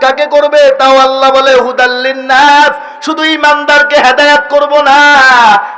কাকে করবে? তাও আল্লাহ বলে হুদাল্লিন নাস শুধু ইমানদারকে হেদায়াত করব না,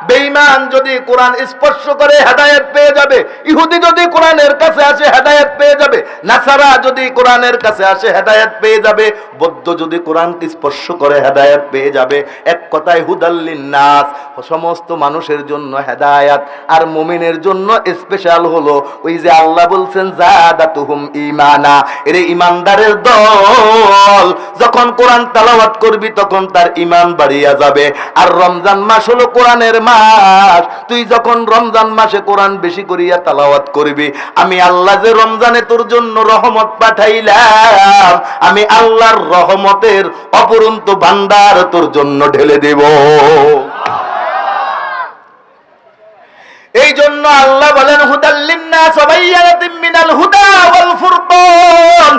বেঈমান যদি কোরআন স্পর্শ করে হেদায়েত পেয়ে যাবে, ইহুদি যদি কোরআনের কাছে আসে হেদায়েত পেয়ে যাবে, নাসারা যদি কোরআনের কাছে আসে হেদায়েত পেয়ে যাবে, বৌদ্ধ যদি কোরআন স্পর্শ করে হেদায়েত পেয়ে যাবে, এক কথায় হুদাল্লিন নাস সমস্ত মানুষের জন্য হেদায়াত আর মুমিনের জন্য স্পেশাল হলো, ওই যে আল্লাহ বলছেন জাদাতুহুম ঈমানা। এরে ইমানদারের দল, যখন কোরআন তেলাওয়াত করবি, তখন তার ঈমান বাড়িয়া যাবে। আর রমজান মাস হলো কোরআনের মাস। তুই যখন রমজান মাসে কোরআন বেশি করিয়া তেলাওয়াত করবি, আমি আল্লাহ যে রমজানে তোর জন্য রহমত পাঠাইলাম, আমি আল্লাহর রহমতের অপরন্ত ভান্ডার তোর জন্য ঢেলে দেব। এই জন্য আল্লাহ বলেন হুদাল্লিন্না সবাই মিনাল হুদা ওয়াল ফুরকান।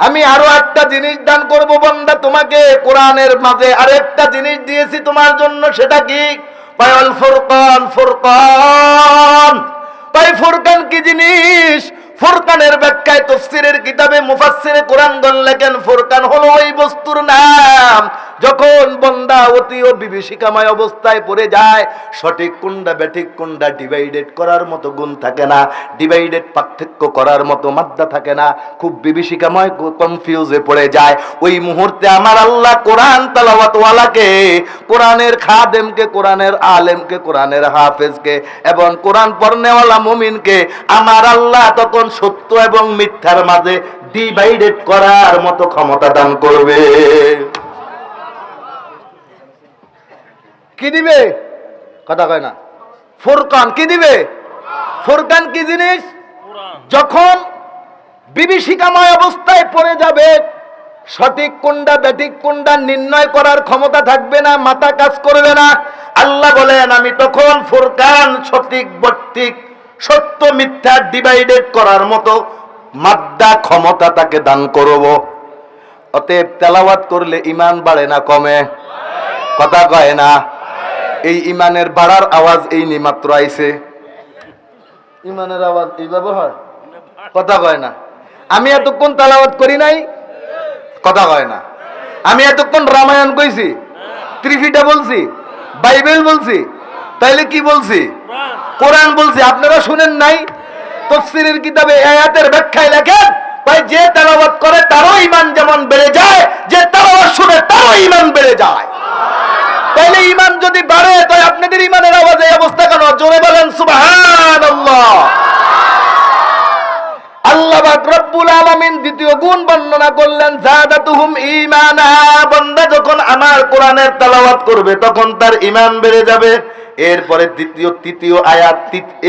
আমি আরও একটা জিনিস দান করব বন্দা তোমাকে। কোরআনের মাঝে আরেকটা জিনিস দিয়েছি তোমার জন্য, সেটা কি? পায়ল ফুরকান ফুরকান। পাই ফুরকান কি জিনিস? ফুরকানের ব্যাখ্যায় তফসিরের কিতাবে মুফাসসিরে কোরআনগণ লেখেন, ফুরকান হলো ওই বস্তুর নাম। যখন বন্দা অতি ও বিভীষিকাময় অবস্থায় পড়ে যায়, সঠিক কোনটা ব্যাঠিক কোনটা ডিভাইডেড করার মতো গুণ থাকে না, ডিভাইডেড পার্থক্য করার মতো মাদ্দা থাকে না, খুব বিভীষিকাময় কনফিউজে পড়ে যায়। ওই মুহূর্তে আমার আল্লাহ কোরআন তালাওয়াতওয়ালাকে, কোরআনের খাদেমকে, কোরআনের আলেমকে, কোরআনের হাফেজকে এবং কোরআন পড়নেওয়ালা মুমিনকে আমার আল্লাহ তখন সত্য এবং মিথ্যার মাঝে ডিভাইডেড করার মতো ক্ষমতা দান করবে। কি দিবে? কথা কয় না। ফুরকান কি দিবে? ফুরকান কি জিনিস? যখন বিভীষিকাময় অবস্থায় পড়ে যাবে, সঠিক কোনটা ব্যাঠিক কোনটা নির্ণয় করার ক্ষমতা থাকবে না, মাথা কাজ করবে না। আল্লাহ বলেন, আমি তখন ফুরকান, সঠিক বট্টিক সত্য, মিথ্যা ডিভাইডেড করার মতো মাদ্দা ক্ষমতা তাকে দান করব। অতএব তেলাওয়াত করলে ইমান বাড়ে না, কমে। কথা কয় না। এই ইমানের বাড়ার আওয়াজ এই নিমাত্র আইছে। ইমানের আওয়াজ এইভাবে হয় কথা কয় না। আমি এতক্ষণ তালাওয়াত করি নাই? কথা কয় না। আমি এতক্ষণ রামায়ণ কইছি? ত্রিফিটা বলছি? বাইবেল বলছি? তাইলে কি বলছি? কোরআন বলছি। আপনারা শুনেন নাই? তফসিরের কিতাবে এই আয়াতের ব্যাখ্যায় লেখেন, তাই যে তেলাওয়াত করে তারও ইমান যেমন বেড়ে যায়, যে তেলাওয়াত শুনে তারও ইমান বেড়ে যায়। তাহলে ইমান যদি বাড়ে, তাই আপনাদের ইমানের আওয়াজে অবস্থা কেন? জোরে বলেন সুবাহান আল্লাহ রব্বুল দ্বিতীয় গুণ বর্ণনা করলেন যখন আমার করবে, তখন তার ইমান বেড়ে যাবে। এরপরে দ্বিতীয়, তৃতীয় আয়াত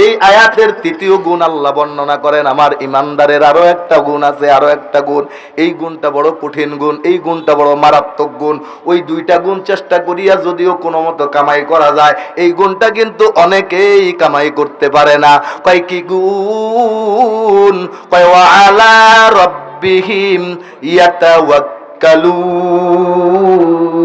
এই আয়াতের তৃতীয় গুণ আল্লাহ বর্ণনা করেন। আমার ইমানদারের আরও একটা গুণ আছে, আরও একটা গুণ। এই গুণটা বড় কঠিন গুণ, এই গুণটা বড় মারাত্মক গুণ। ওই দুইটা গুণ চেষ্টা করিয়া যদিও কোনো মতো কামাই করা যায়, এই গুণটা কিন্তু অনেকেই কামাই করতে পারে না। কয় কি গুণ? কয় আলা রব্বিহিম ইয়াতাওয়াক্কালুন।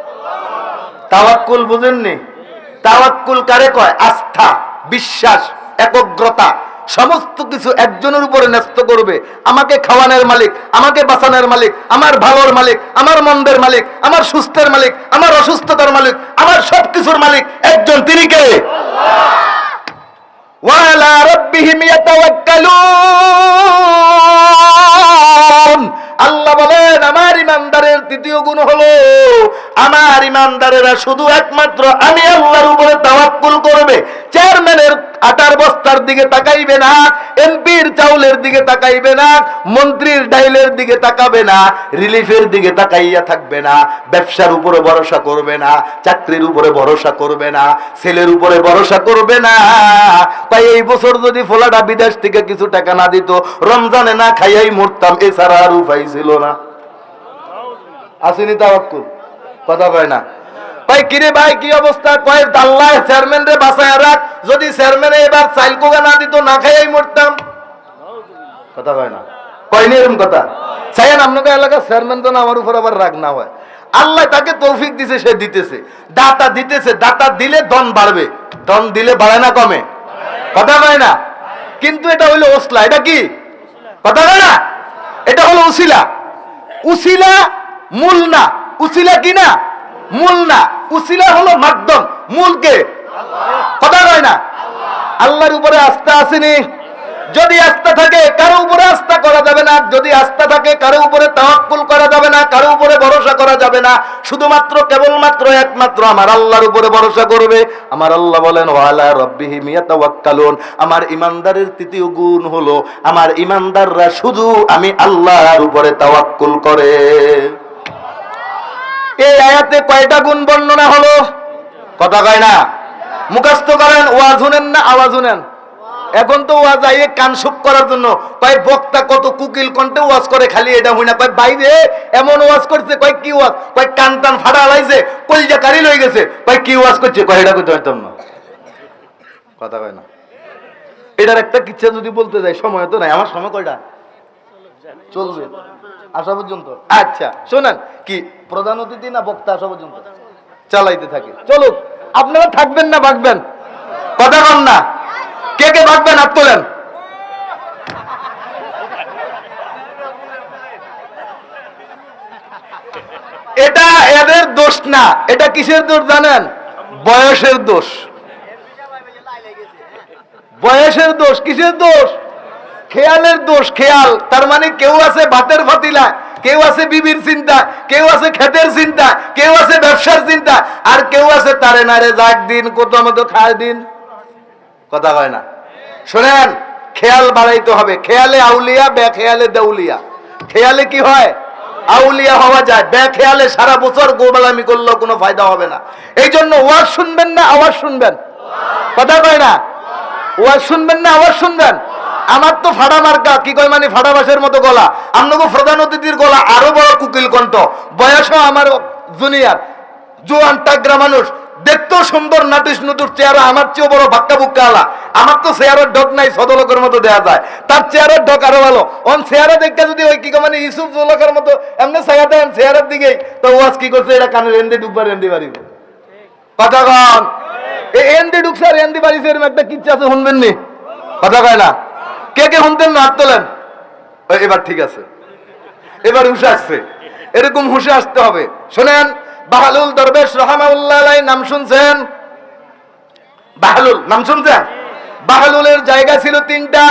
তাওয়াক্কুল বুঝেননি? তাওয়াক্কুল কারে কয়? আস্থা, বিশ্বাস, একগ্রতা, সমস্ত কিছু একজনের উপরে ন্যস্ত করবে। আমাকে খাওয়ানোর মালিক, আমাকে বাঁচানোর মালিক, আমার ভালোর মালিক, আমার মন্দের মালিক, আমার সুস্থের মালিক, আমার অসুস্থতার মালিক, আমার সবকিছুর মালিক একজন। তিনি কে? ওয়ালা ربهم يتوكلون. আল্লাহ বলেন, আমার ইমানদারের তৃতীয় গুণ হলো, আমার ইমানদারেরা শুধু একমাত্র আমি আল্লাহর উপরে তাওয়াক্কুল করবে। চেয়ারম্যানের আটার বস্তার দিকে তাকাইবে না, এমপির চাউলের দিকে তাকাইবে না, মন্ত্রীর ডাইলের দিকে তাকাবে না, রিলিফের দিকে তাকাইয়া থাকবে না, ব্যবসার উপরে ভরসা করবে না, চাকরির উপরে ভরসা করবে না, ছেলের উপরে ভরসা করবে না। তাই এই বছর যদি ফোলাটা বিদেশ থেকে কিছু টাকা না দিত, রমজানে না খাইয়াই মরতাম, এছাড়া আর উপায় ছিল না। আসেনি তাওয়াক্কুল? কথা কয় না। ভাই, কিরে ভাই, কি অবস্থা? কয় দাল্লায় চেয়ারম্যান রে বাসায় রাখ। যদি চেয়ারম্যানে এবার চাইল কোগা না দিত, না খাইয়াই মরতাম। কথা কয় না? কয়নি এরকম কথা? চাইয়েন আপনাকে এলাকা চেয়ারম্যান তো না, আমার উপর আবার রাগ না হয়। আল্লাহ তাকে তৌফিক দিছে, সে দিতেছে। দাতা দিতেছে, দাতা দিলে দন বাড়বে। দন দিলে বাড়ে না কমে। কথা কয় না? কিন্তু এটা হইল ওসলা। এটা কি? কথা কয় না? এটা হলো উসিলা। উসিলা মূল না। উসিলা কি না? মূল না, উসিলা হলো মাধ্যম, মূলকে। কথা কয় না? আল্লাহর উপরে আস্থা আসেনি। যদি আস্থা থাকে, কারও উপরে আস্থা করা যাবে না। যদি আস্থা থাকে, কারও উপরে তাওয়াক্কুল করা যাবে না, কারও উপরে ভরসা করা যাবে না। শুধুমাত্র কেবলমাত্র একমাত্র আমার আল্লাহর উপরে ভরসা করবে। আমার আল্লাহ বলেন, ওয়ালা রব্বিহিম ইয়াতাওয়াক্কালুন। আমার ইমানদারের তৃতীয় গুণ হলো, আমার ইমানদাররা শুধু আমি আল্লাহর উপরে তাওয়াক্কুল করে। এই আয়াতে কয়টা গুণ বর্ণনা হলো? কথা কয় না? মুখস্থ করেন, ওয়াজ শুনেন না আওয়াজ শুনেন? এখন তো ওয়াজ আইয়ে কান সুপ করার জন্য। কয় বক্তা কত কুকিল কণ্ঠে ওয়াজ করে খালি এটা হই না কয় বাইরে এমন ওয়াজ করছে, কয় কি ওয়াজ? কয় কান টান ফাটা লাইছে কলজা কারি লই গেছে। কয় কি ওয়াজ করছে, কয় এটা করতে পারতাম না। কথা কয় না। এটার একটা কিচ্ছা যদি বলতে যাই, সময় তো নাই। আমার সময় কয়টা? চলবে, আসা পর্যন্ত। আচ্ছা শোনেন, কি, প্রধান অতিথি না বক্তা আসা পর্যন্ত? চালাইতে থাকি। চলুক, আপনারা থাকবেন না, ভাগবেন। কথা কন না। কে কে ভাগবেন, হাত তোলেন। এটা এদের দোষ না। এটা কিসের দোষ জানেন? বয়সের দোষ। বয়সের দোষ, কিসের দোষ? খেয়ালের দোষ, খেয়াল। তার মানে কেউ আছে ভাতের ফাতিলা, কেউ আছে বিবির চিন্তা, কেউ আছে ক্ষেতের চিন্তা, কেউ আছে ব্যবসার চিন্তা, আর কেউ আছে তারে নারে যাক দিন, কত মতো খায় দিন। কথা হয় না। শোনেন, খেয়াল বাড়াইতে হবে। খেয়ালে আউলিয়া খেয়ালে দেউলিয়া। খেয়ালে কি হয়? আউলিয়া হওয়া যায়। খেয়ালে সারা বছর গোবালামি করলেও কোনো ফায়দা হবে না। এই জন্য ওয়াজ শুনবেন না আওয়াজ শুনবেন? কথা কয় না? ওয়াজ শুনবেন না আওয়াজ শুনবেন? আমার তো ফাড়া মার্কা, কি কয় মানে ফাড়া বাসের মতো গলা। আপনাকে প্রধান অতিথির গলা, আরও বড় কুকিল কণ্ঠ। বয়সও আমার জুনিয়র জোয়ান টাগরা মানুষ দেখতেও সুন্দর নাটিস নতুর চেহারা, আমার চেয়েও বড় ভাক্কা বুক্কা আলা। আমার তো চেয়ারের ডক নাই, সদলকের মতো দেয়া যায়। তার চেয়ারের ডক আরও ভালো। অন চেয়ারে দেখতে যদি ওই কি মানে ইসুফ জোলকের মতো, এমনি ছায়া দেন চেয়ারের দিকেই, তো ওয়াজ কি করছে? এটা কানের এন্দি ডুববার এন্দি পারিব কথা কন? এই এন্দি ঢুকছে আর এন্দি বাড়িছে এরকম একটা কিচ্ছা আছে, শুনবেন নি? কথা কয় না? কে কে শুনতেন না হাত তোলেন এবার ঠিক আছে। এবার হুশে আসছে। এরকম হুশে আসতে হবে। শোনেন, বাহালুল দরবেশ রহমাউল্লাহ নাম শুনছেন? বাহালুল, নাম শুনছেন? বাহালুলের জায়গা ছিল তিনটা।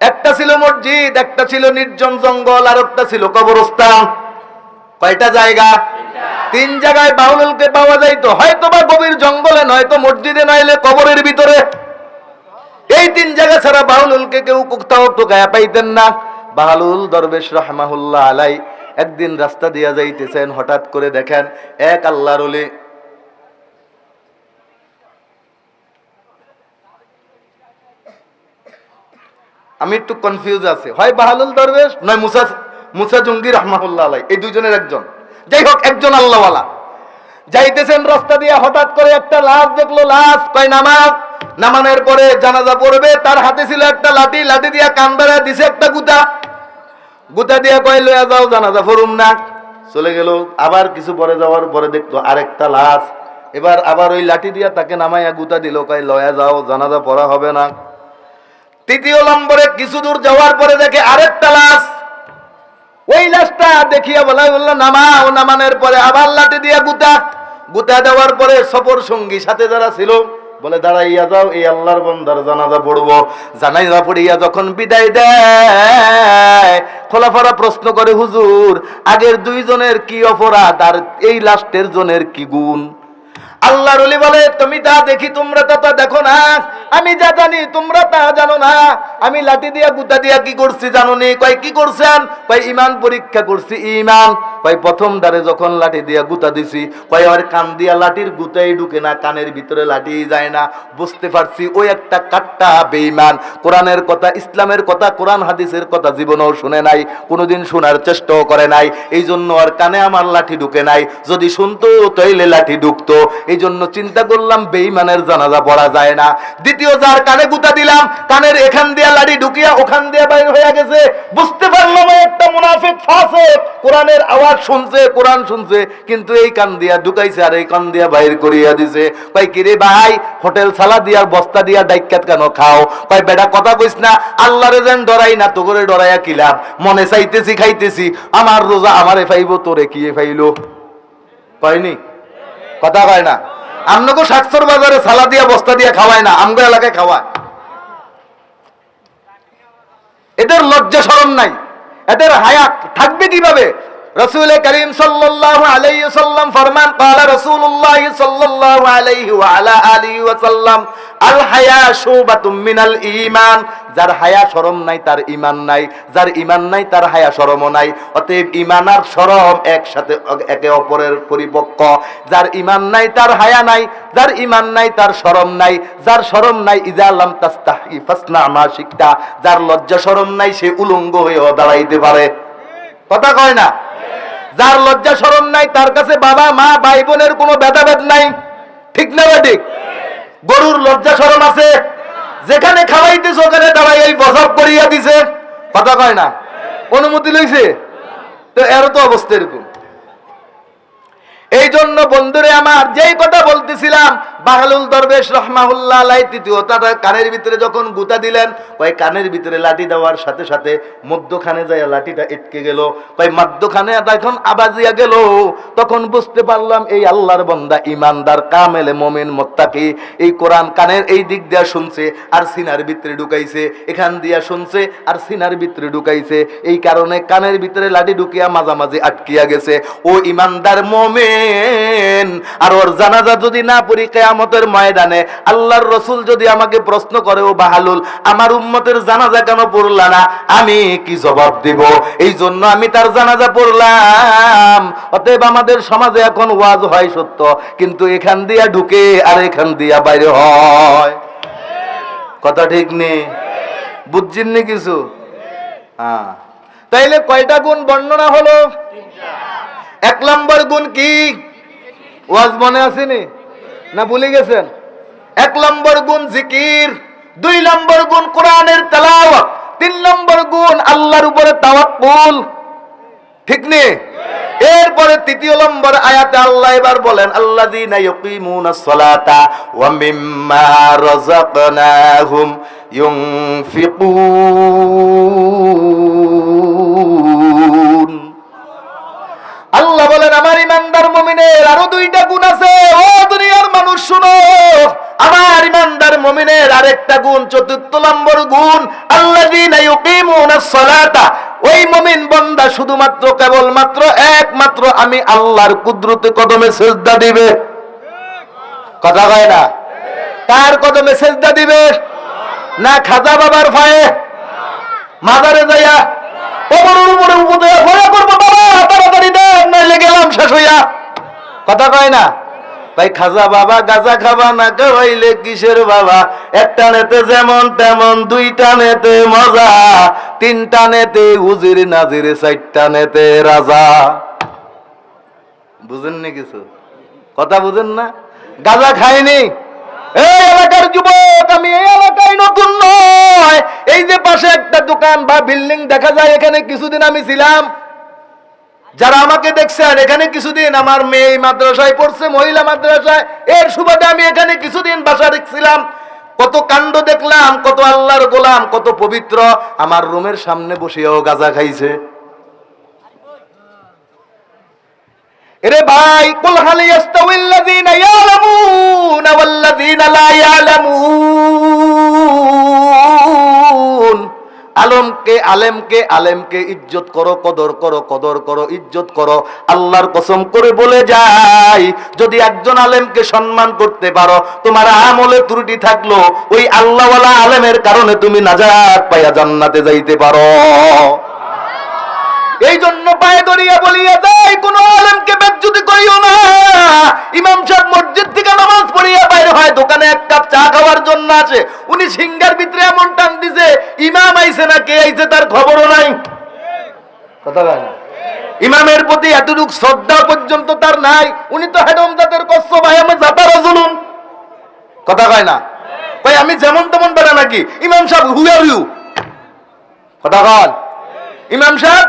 একটা ছিল মসজিদ, একটা ছিল নির্জন জঙ্গল, আর একটা ছিল কবরস্থান। কয়টা জায়গা? তিন জায়গায় বাহুলুলকে পাওয়া যাইতো। হয়তো বা গভীর জঙ্গলে, নয়তো মসজিদে, নইলে কবরের ভিতরে। এই তিন জায়গা ছাড়া বাহুলুলকে কেউ কোথাও টোকায়া পাইতেন না। বাহালুল দরবেশ রহমাহুল্লাহ আলাই একদিন রাস্তা দিয়া যাইতেছেন, হঠাৎ করে দেখেন এক আল্লাহর ওলি। আমি একটু কনফিউজ আছি। হয় বাহালুল দরবেশ, নয় মুসা মুসা জঙ্গি রহমাহুল্লাহ আলাই, এই দুইজনের একজন। যাই হোক, একজন আল্লাহওয়ালা। যাইতেছেন রাস্তা দিয়ে, হঠাৎ করে একটা লাশ দেখল, লাশ কয় নামাজ? নামানোর পরে জানাজা পড়বে, তার হাতে ছিল একটা লাঠি লাঠি দিয়া কান বেড়া দিছে একটা গুতা গুতা দিয়া কয়, লইয়া যাও, জানাজা ফরুম না। চলে গেল। আবার কিছু পরে যাওয়ার পরে দেখতো আরেকটা লাশ। এবার আবার ওই লাঠি দিয়া তাকে নামাইয়া গুতা দিল, কয় লয়া যাও, জানাজা পড়া হবে না। তৃতীয় নম্বরে কিছু দূর যাওয়ার পরে দেখে আরেকটা লাশ। ওই লাশটা দেখিয়া বলা বলল, নামাও। নামানোর পরে আবার লাঠি দিয়া গুতা গুতা দেওয়ার পরে সফর সঙ্গী সাথে যারা ছিল, বলে, দাঁড়াইয়া যাও, এই আল্লাহর বন্দার জানাজা পড়ব। জানাজা পড়িয়া যখন বিদায় দেয়, খোলাফারা প্রশ্ন করে, হুজুর, আগের দুইজনের কি অপরাধ? আর এই লাস্টের জনের কি গুণ? আল্লাহ রলি বলে, তুমি তা দেখি তোমরা তা তা দেখো না। আমি যা জানি তোমরা তা জানো না। আমি লাঠি দিয়া গুতা দিয়া কি করছি জানো নি? কয়, কি করছেন? কয়, ইমান পরীক্ষা করছি, ইমান। কয়, প্রথম দ্বারে যখন লাঠি দিয়া গুতা দিছি, কয়, আর কান দিয়া লাঠির গুতাই ঢুকে না, কানের ভিতরে লাঠি যায় না। বুঝতে পারছি, ওই একটা কাট্টা বেঈমান। কোরআনের কথা, ইসলামের কথা, কোরআন হাদিসের কথা জীবনেও শুনে নাই, কোনোদিন শোনার চেষ্টাও করে নাই। এই জন্য আর কানে আমার লাঠি ঢুকে নাই। যদি শুনতো, তাইলে লাঠি ঢুকতো। এই জন্য চিন্তা করলাম, বেঈমানের জানাজা পড়া যায় না। দ্বিতীয় যার কানে গুতা দিলাম, কানের এখান দিয়া লাড়ি ঢুকিয়া ওখান দিয়া বাইর হয়ে গেছে। বুঝতে পারলাম একটা মুনাফিক ফাসে কোরআনের আওয়াজ শুনছে, কোরআন শুনছে, কিন্তু এই কান দিয়া ঢুকাইছে আর এই কান দিয়া বাইর করিয়া দিছে। কই কিরে ভাই, হোটেল সালা দিয়া, বস্তা দিয়া ডাইকাত কেন খাও? কই বেটা, কথা কইস না, আল্লাহরে যেন ডরাই না তো করে ডরাইয়া কিলাম মনে চাইতেছি, খাইতেছি। আমার রোজা আমারে ফাইব, তোরে কি ফাইলো? কয়নি কথা কয় না। আমনকে শাকসর বাজারে সালা দিয়া, বস্তা দিয়া খাওয়ায় না, আমগো এলাকায় খাওয়ায়। এদের লজ্জা সরম নাই। এদের হায়াত থাকবে কীভাবে? রসুল করিম সাল্লাল্লাহু আলাইহি সাল্লাম ফরমান قال رسول الله صلى الله عليه وعلى اله وسلم আল হায়া শুবাতুম মিনাল ঈমান যার হায়া শরম নাই তার ঈমান নাই যার ঈমান নাই তার হায়া শরমও নাই অতএব ঈমান আর শরম একসাথে একে অপরের পরিপক্ক যার ঈমান নাই তার হায়া নাই যার ঈমান নাই তার শরম নাই যার শরম নাই ইজা লাম তাস্তাহি ফাসনা মা শিকতা যার লজ্জা শরম নাই সে উলঙ্গ হয়েও দাঁড়াইতে পারে কথা কয় না যার লজ্জা স্মরণ নাই, তার কাছে বাবা, মা, ভাই বোনের কোনো ভেদাভেদ নাই। ঠিক না ঠিক? গরুর লজ্জা স্মরণ আছে। যেখানে খাওয়াইতে ওখানে দাঁড়াই এই বসাব করিয়া দিছে। কথা কয় না? অনুমতি লইছে? তো এর তো অবস্থা এরকম। এই জন্য বন্ধুরে আমার যেই কথা বলতেছিলাম বাহালুল দরবেশ রহমাহুল্লাহ আলাই তৃতীয় তার কানের ভিতরে যখন গুতা দিলেন, কয় কানের ভিতরে লাঠি দেওয়ার সাথে সাথে মধ্যখানে যায় লাঠিটা এটকে গেল। কয় মধ্যখানে এখন আবাজিয়া গেল। তখন বুঝতে পারলাম এই আল্লাহর বন্দা ইমানদার, কামেলে, মোমেন, মোত্তাকি। এই কোরআন কানের এই দিক দিয়া শুনছে, আর সিনার ভিতরে ঢুকাইছে, এখান দিয়া শুনছে, আর সিনার ভিতরে ঢুকাইছে। এই কারণে কানের ভিতরে লাঠি ঢুকিয়া মাঝামাঝি আটকিয়া গেছে। ও ইমানদার মোমেন, আর ওর জানাজা যদি না পড়ি কেয়ামতের ময়দানে আল্লাহর রসুল যদি আমাকে প্রশ্ন করে, ও বাহালুল, আমার উম্মতের জানাজা কেন পড়লা না? আমি কি জবাব দিব? এই জন্য আমি তার জানাজা পড়লাম। অতএব আমাদের সমাজে এখন ওয়াজ হয় সত্য, কিন্তু এখান দিয়া ঢুকে আর এখান দিয়া বাইরে হয়। কথা ঠিক নেই বুঝছেননি কিছু? হ্যাঁ তাইলে কয়টা গুণ বর্ণনা হলো? এক নম্বর গুণ কি? ওয়াজ মনে আসেনি না ভুলে গেছেন? এক নম্বর গুণ জিকির, দুই নম্বর গুণ কোরআনের তেলাওয়াত, তিন নম্বর গুণ আল্লাহর উপরে তাওয়াক্কুল। ঠিক নে? এরপরে তৃতীয় নম্বর আয়াতে আল্লাহ এবার বলেন, আল্লাযীনা ইউকিমুনাস সালাতা ওয়া মিম্মা রাযাকনাহুম আল্লাহ বলেন, আমার ইমানদার মুমিনের আরও দুইটা গুণ আছে। শুনো, আমার ইমানদার মুমিনের আরেকটা গুণ, চতুর্থ নম্বর গুণ সালাতা। ওই মমিন বন্দা শুধুমাত্র, কেবলমাত্র একমাত্র আমি আল্লাহর কুদরতে কদমে সেজদা দিবে। কথা কয় না? কার কদমে সেজদা দিবে? না খাজা বাবার ফায়ে মাজারে যাইয়া? ওপরের উপরে উপদে ভয় করব বাবা, তাড়াতাড়ি দেন, নইলে গেলাম শেষ হইয়া। কথা কয় না? ভাই খাজা বাবা গাজা খাবা না খাওয়াইলে কিসের বাবা? একটা নেতে যেমন তেমন, দুইটা নেতে মজা, তিনটা নেতে উজির নাজির, চারটা নেতে রাজা। বুঝেননি কিছু? কথা বুঝেন না? গাজা খায়নি এই এলাকার যুবক, আমি এই এলাকায় নতুন নয়। এই যে পাশে একটা দোকান বা বিল্ডিং দেখা যায়, এখানে কিছুদিন আমি ছিলাম। যারা আমাকে দেখছেন, এখানে কিছুদিন আমার মেয়ে মাদ্রাসায় পড়ছে, মহিলা মাদ্রাসায়। এর সুবাদে আমি এখানে কিছুদিন বাসা দেখছিলাম। কত কাণ্ড দেখলাম, কত আল্লাহর গোলাম, কত পবিত্র। আমার রুমের সামনে বসেও গাজা খাইছে। এরে ভাই, কুল হাল ইয়াস্তাউিল্লাযীনা ইয়ালামুনা, ওয়াল্লাযীনা লা ইয়ালামুন। আলেমকে আলেমকে আলেমকে ইজ্জত করো, কদর করো কদর করো, ইজ্জত করো। আল্লাহর কসম করে বলে যাই, যদি একজন আলেমকে সম্মান করতে পারো, তোমার আমলে ত্রুটি থাকল, ওই আল্লাহওয়ালা আলেমের কারণে তুমি নাজাত পাইয়া জান্নাতে যাইতে পারো। এই জন্য পায়ে ধরিয়া বলিয়া যাই কোন আলেমকে বেজ্জুতি করিও না। ইমাম সাহেব মসজিদ থেকে নামাজ পড়িয়া বাইরে হয়, দোকানে এক কাপ চা খাওয়ার জন্য আছে উনি সিঙ্গার ভিতরে এমন টান দিছে, ইমাম আইছে না, কে আইছে তার খবরও নাই। কথা না? ইমামের প্রতি এতটুকু শ্রদ্ধা পর্যন্ত তার নাই। উনি তো হেডম জাতের কষ্ট ভাই, আমি জাতার জুলুন কথা কয় না? ভাই আমি যেমন তেমন বেড়া নাকি? ইমাম সাহেব হু ইউ কথা কন ইমাম সাহেব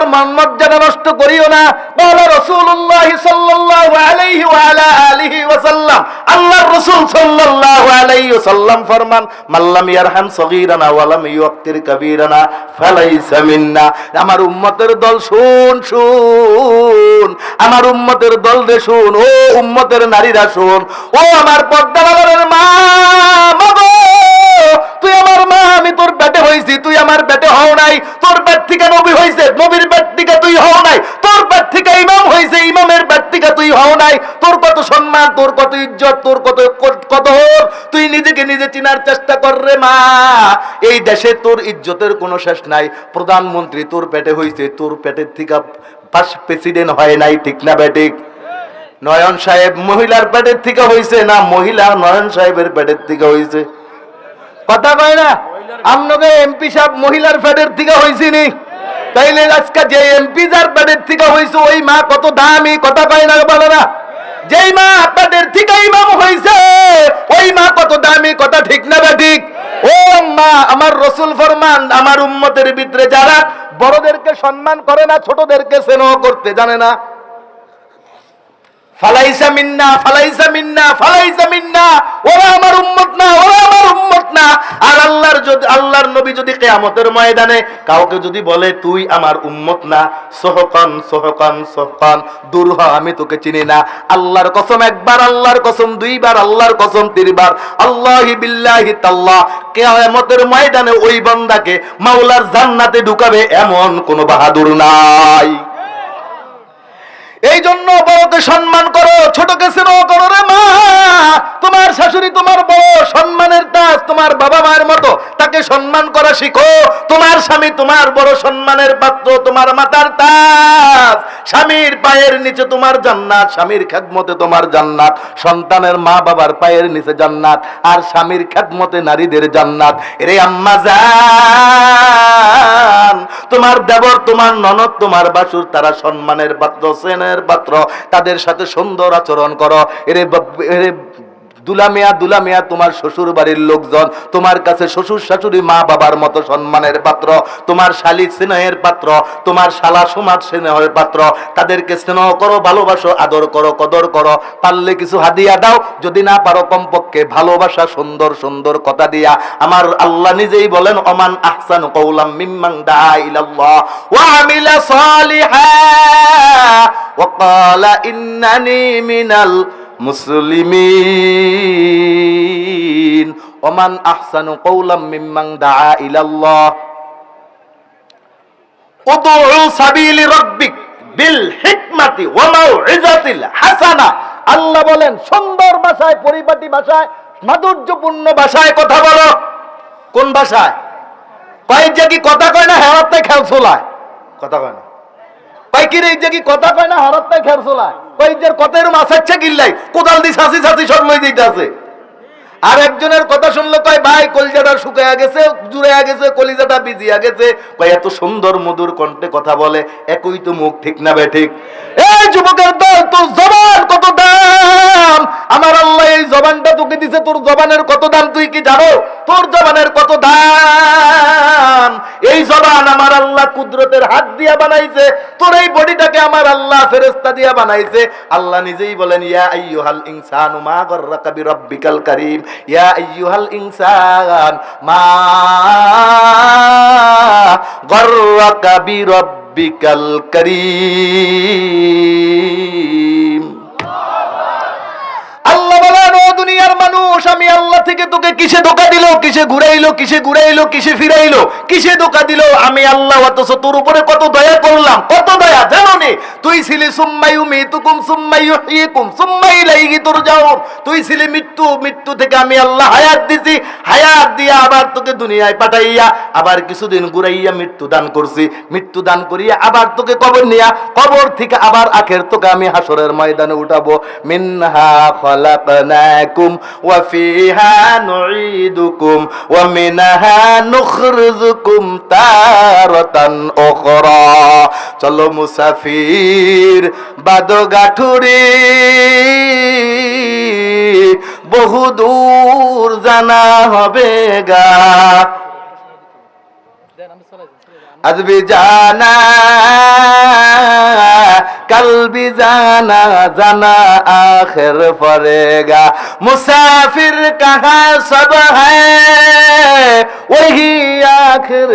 করিও না তার মর্যাদা নষ্ট করিও না। বলা রাসূলুল্লাহ সাল্লাল্লাহু আলাইহি ওয়া আলা আলিহি ওয়া সাল্লাম। আল্লাহর রাসূল সাল্লাল্লাহু আলাইহি ওয়া সাল্লাম ফরমান মাল্লাম ইয়ারহাম সগীরানা ওয়া লাম ইউক্তির কাবীরানা, ফালাইসা মিন্না। আমার উম্মতের দল শুন শুন। আমার উম্মতের দল রে শুন, ও উম্মতের নারীরা শুন। ও আমার পর্দার মা, মাগো! তুই আমার মা, আমি তোর পেটে হইছি, তুই আমার পেটে হও নাই। তোর পেট থেকে নবী হইছে, নবীর পেট থেকে তুই হও নাই তোর পেট থেকে ইমাম হইছে ইমামের পেট থেকে তুই হও নাই, তোর কত সম্মান, তোর কত ইজ্জত, তোর কত কত তুই নিজেকে নিজে চিনার চেষ্টা কর রে মা। এই দেশে তোর ইজ্জতের কোনো শেষ নাই। প্রধানমন্ত্রী তোর পেটে হইছে, তোর পেটের থেকে পাশ প্রেসিডেন্ট হয় নাই, ঠিক না বেঠিক নয়ন সাহেব মহিলার পেটের থেকে হইছে না মহিলা নয়ন সাহেবের পেটের থেকে হইছে? কথা কয় না? আপনাকে এমপি সাহেব মহিলার ফ্যাটের থেকে হয়েছিনি তাইলে আজকে যে এমপি যার পেটের থেকে হয়েছে ওই মা কত দামি, কথা কয় না বলে না যেই মা আপনাদের থেকে ইমাম হয়েছে ওই মা কত দামি, কথা ঠিক না বা ঠিক? ও মা আমার রসুল ফরমান, আমার উম্মতের ভিতরে যারা বড়দেরকে সম্মান করে না, ছোটদেরকে স্নেহ করতে জানে না ফালাইসা মিন্না ফালাইসা মিন্না ফালাইসা মিন্না। ওরা আমার উম্মত না, ওরা আমার উম্মত না। আর আল্লাহর যদি আল্লাহর নবী যদি কিয়ামতের ময়দানে কাউকে যদি বলে, তুই আমার উম্মত না, সহকান সহকান সহকান, দূর হ, আমি তোকে চিনি না। আল্লাহর কসম একবার, আল্লাহর কসম দুইবার, আল্লাহর কসম তিনবার। আল্লাহি বিল্লাহি তাল্লাহ কিয়ামতের ময়দানে ওই বান্দাকে মাওলার জান্নাতে ঢুকাবে এমন কোনো বাহাদুর নাই। এই জন্য বড়কে সম্মান করো, ছোটকে স্নেহ করো রে মা। তোমার শাশুড়ি, তোমার বড় সম্মানের তাজ তোমার বাবা মায়ের মতো। তাকে সম্মান করা শিখো। তোমার স্বামী তোমার বড় সম্মানের পাত্র, তোমার মাতার তাজ। স্বামীর পায়ের নিচে তোমার জান্নাত, স্বামীর খেদমতে তোমার জান্নাত। সন্তানের মা বাবার পায়ের নিচে জান্নাত, আর স্বামীর খেদমতে নারীদের জান্নাত। রে আম্মা জান, তোমার দেবর, তোমার ননদ, তোমার বাসুর, তারা সম্মানের পাত্র, সেনের পাত্র। তাদের সাথে সুন্দর আচরণ করো। এরে দুলামিয়া দুলামিয়া, তোমার শ্বশুর বাড়ির লোকজন, তোমার কাছে শ্বশুর শাশুড়ি মা বাবার মতো সম্মানের পাত্র, তোমার শালি স্নেহের পাত্র, তোমার শালা সমাজ স্নেহের পাত্র, তাদেরকে স্নেহ করো, ভালোবাসো, আদর করো, কদর করো, পারলে কিছু হাদিয়া দাও, যদি না পারো কমপক্ষে ভালোবাসা সুন্দর সুন্দর কথা দিয়া, আমার আল্লাহ নিজেই বলেন, অমান আহসান কৌলাম মিম্মাং দা ইলাল্লাহ, ওয়া আমিলা সালিহা, ওয়া ক্বালা ইন্নানি মিনাল মুসলিমিন। ওমান আহসানু কৌলাম মিম্মাং দা ইলাল্লাহ। উদউ সাবিলি রাব্বিক বিল হিকমাতি ওয়া মাউইজাতিল হাসানা। আল্লাহ বলেন, সুন্দর ভাষায়, পরিপাটি ভাষায়, মাধুর্যপূর্ণ ভাষায় কথা বলো। কোন ভাষায়? কয় যে কি কথা কয় না হেরাতে খেল চলায়। কথা কয় না। পাইকির এই যে কি কথা কয় না হরত্তায় খের চলায়? এরম আসাচ্ছে গিল্লাই কোদাল সাঁচি সাঁচি সব আছে। আর একজনের কথা শুনলো কয়, ভাই, কলিজাটা শুকায়া গেছে জুড়ে গেছে, কলিজাটা বিজিয়া গেছে। কয়, এত সুন্দর মধুর কণ্ঠে কথা বলে, একই তো মুখ ঠিক না বে ঠিক। এই যুবকের দল তো জবান কত দাম আমার আল্লাহ এই জবানটা তোকে দিছে, তোর জবানের কত দাম তুই কি জানো? তোর জবানের কত দাম? এই জবান আমার আল্লাহ কুদরতের হাত দিয়া বানাইছে, তোর এই বডিটাকে আমার আল্লাহ ফেরেস্তা দিয়া বানাইছে। আল্লাহ নিজেই বলেন, ইয়া আইয়ুহাল ইনসানু মা গররাকা বিরাব্বিকাল কারীম, ইয়া আইয়ুহাল ইনসান মা গররাকা বিরাব্বিকাল কারীম আল্লাহ বলেন ও দুনিয়ার মানুষ, আমি আল্লাহ থেকে তোকে কিসে ধোকা দিল? কিসে ঘুরাইলো? কিসে ঘুরাইলো? কিসে ফিরাইলো? কিসে ধোকা দিল? আমি আল্লাহ, অথচ তোর উপরে কত দয়া করলাম, কত দয়া, জানো নে? তুই ছিলি সুম্মাই লাইগি তোর যাও তুই ছিলি মৃত্যু মৃত্যু থেকে আমি আল্লাহ হায়াত দিছি। হায়াত দিয়া আবার তোকে দুনিয়ায় পাঠাইয়া আবার কিছুদিন ঘুরাইয়া মৃত্যু দান করছি। মৃত্যু দান করিয়া আবার তোকে কবর নিয়া, কবর থেকে আবার আখের তোকে আমি হাসরের ময়দানে উঠাবো। মিনহা খলাকনাকুম ওয়া نعيدكم ومنها نخرجكم تارة أخرى. চলো মুসাফির বাদগাঠুরি। বহু দূর জানা হবে গা। আজবি জানা কালবি জানা জানা আখের পরেগা মুসাফির কাহা সব হ্যাঁ ওহি আখের